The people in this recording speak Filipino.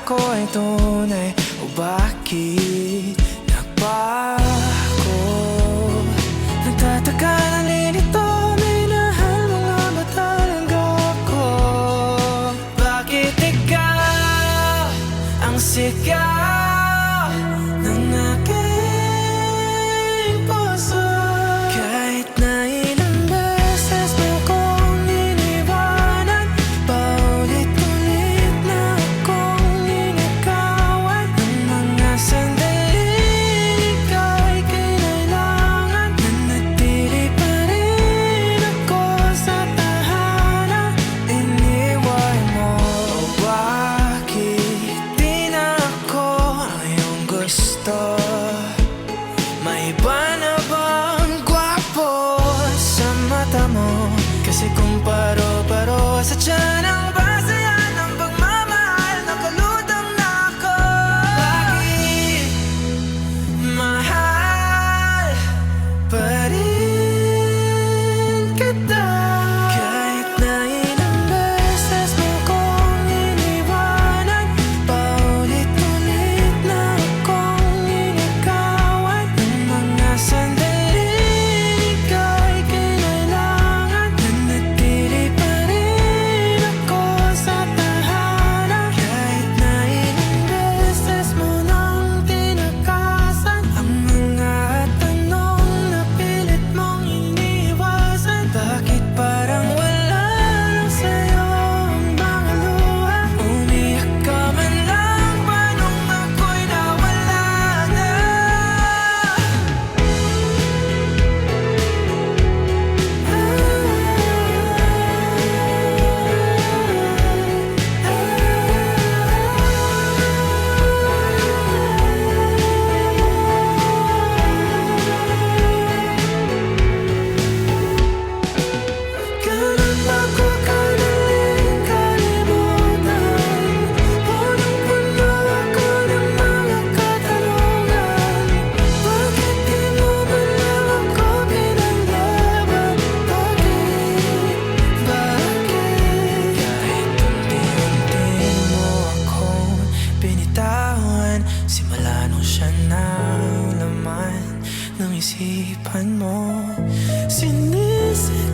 ako'y tunay? O bakit nagpa ako? Nagtataka na nilito Minahal mga mata ko Bakit ikaw ang sigaw? Paro-paro sa tiyan. Siya na ang laman ng isipan mo Sinisig